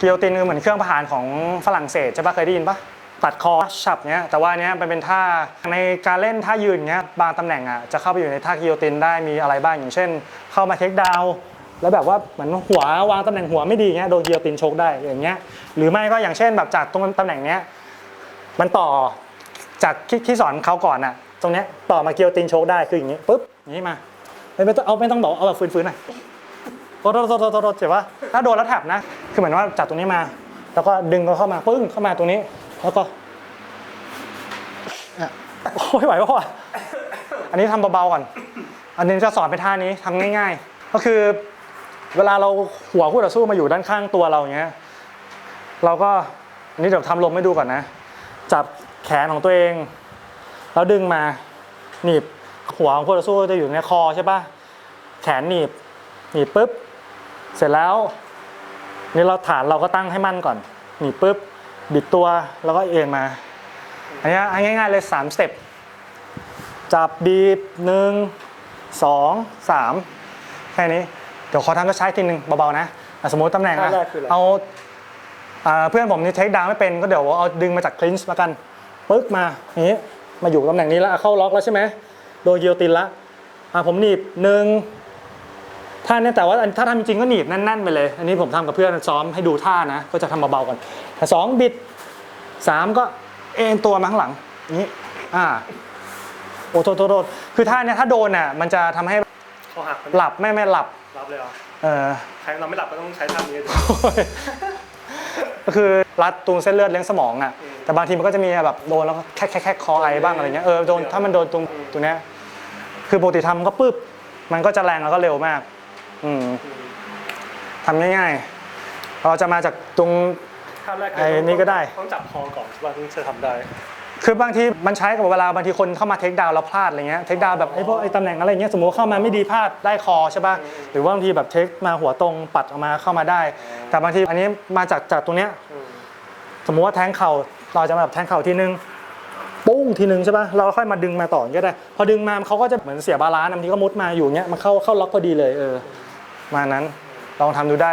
กิโยตินคือเหมือนเครื่องประหารของฝรั่งเศสใช่ปะเคยได้ยินปะตัดคอฉับเนี้ยแต่ว่าเนี้ยมันเป็นท่าในการเล่นท่ายืนเนี้ยบางตำแหน่งอะจะเข้าไปอยู่ในท่ากิโยตินได้มีอะไรบ้างอย่างเช่น เข้ามาเทคดาวแล้วแบบว่าเหมือนหัววางตำแหน่งหัวไม่ดีเงี้ยโดนกิโยตินชกได้อย่างเงี้ยหรือไม่ก็อย่างเช่นแบบจากตรงตำแหน่งเนี้ยมันต่อจากที่สอนเขาก่อนอะตรงเนี้ยต่อมากิโยตินชกได้คืออย่างเงี้ยปุ๊บอย่างงี้มาไม่ไม่ต้องเอาไม่ต้องบอกเอาแบบฟื้นๆหน่อย โทษโทษโทษโทษเจ็บปะถ้าโดนแล้วแท็บนะ คือเหมือนว่าจับตรงนี้มา แล้วก็ดึงเขาเข้ามาปึ้งเข้ามาตรงนี้ แล้วก็โอ้ยไหวปะวะอันนี้ทำเบาๆก่อน อันนี้จะสอนเป็นท่านี้ทำง่าย ๆ ก็คือเวลาเราหัวคู่ต่อสู้มาอยู่ด้านข้างตัวเราอย่างเงี้ย เราก็อันนี้เดี๋ยวทำลมให้ดูก่อนนะ จับแขนของตัวเอง แล้วดึงมา หนีบหัวของคู่ต่อสู้จะอยู่ในคอใช่ปะแขนหนีบ หนีบปุ๊บ เสร็จแล้วนี่เราฐานเราก็ตั้งให้มั่นก่อนหนีบปุ๊บบิดตัวแล้วก็เอ็นมาอันนี้อันง่ายๆเลย3สเต็ปจับบีบหนึ่งสองสามแค่นี้ เดี๋ยวขอทำก็ใช้ทีหนึ่งเบาๆนะอะสมมติตำแหน่งนะท่าแรกคืออะไรเอาอ่าเพื่อนผมนี่เทคดาวไม่เป็นก็เดี๋ยวเอาดึงมาจากคลินช์มากันปึ๊กมาอย่างนี้มาอยู่ตำแหน่งนี้แล้วอะเข้าล็อกแล้วใช่ไหมโดนกิโยตินละอะผมหนีบหนึ่ง ท่าเนี้แต่ว่าอันถ้าทำจริงก็หนีบแน่นๆไปเลย อันนี้ผมทำกับเพื่อนซ้อมให้ดูท่านะ ก็จะทำเบาๆก่อนแต่สองบิดสามก็เอ็นตัวมาข้างหลังอย่างนี้อ่าโอ้โทษโทษโทษคือท่าเนี้ยถ้าโดนอะมันจะทำให้คอหักมันหลับไม่ไม่หลับรับเลยเหรอเออใครเราไม่หลับก็ต้องใช้ท่านี้ดิก็คือรัดตูนเส้นเลือดเลี้ยงสมองอะอืมแต่บางทีมันก็จะมีแบบโดนแล้วก็แค่แค่แค่คอไอบ้างอะไรเงี้ยเออโดนถ้ามันโดนตรงตรงเนี้ยคือปกติทำก็ปึ๊บมันก็จะแรงแล้วก็เร็วมาก อืมอืมทำง่ายๆ เราจะมาจากตรงท่าแรกคืไอ้นี่ก็ได้ ต้องจับคอก่อนใช่ป่ะถึงจะทำได้ คือบางทีมันใช้กับเวลาบางทีคนเข้ามาเทคดาวน์แล้วพลาดอะไรเงี้ยเทคดาวน์แบบไอ้พวกไอ้ตำแหน่งอะไรเงี้ยสมมติว่าเข้ามาไม่ดีพลาดได้คอใช่ป่ะหรือว่าบางทีแบบเทคมาหัวตรงปัดออกมาเข้ามาได้ แต่บางทีอันนี้มาจากจากตรงเนี้ยอืมสมมุติว่าแทงเข่าเราจะมาแบบแทงเข่าทีนึงปุ้งทีนึงใช่ป่ะเราค่อยมาดึงมาต่อก็ได้ พอดึงมาเขาก็จะเหมือนเสียบาลานซ์บางทีก็มุดมาอยู่เงี้ยมันเข้าเข้าล็อกพอดีเลยเออ มานั้นลองทำดูได้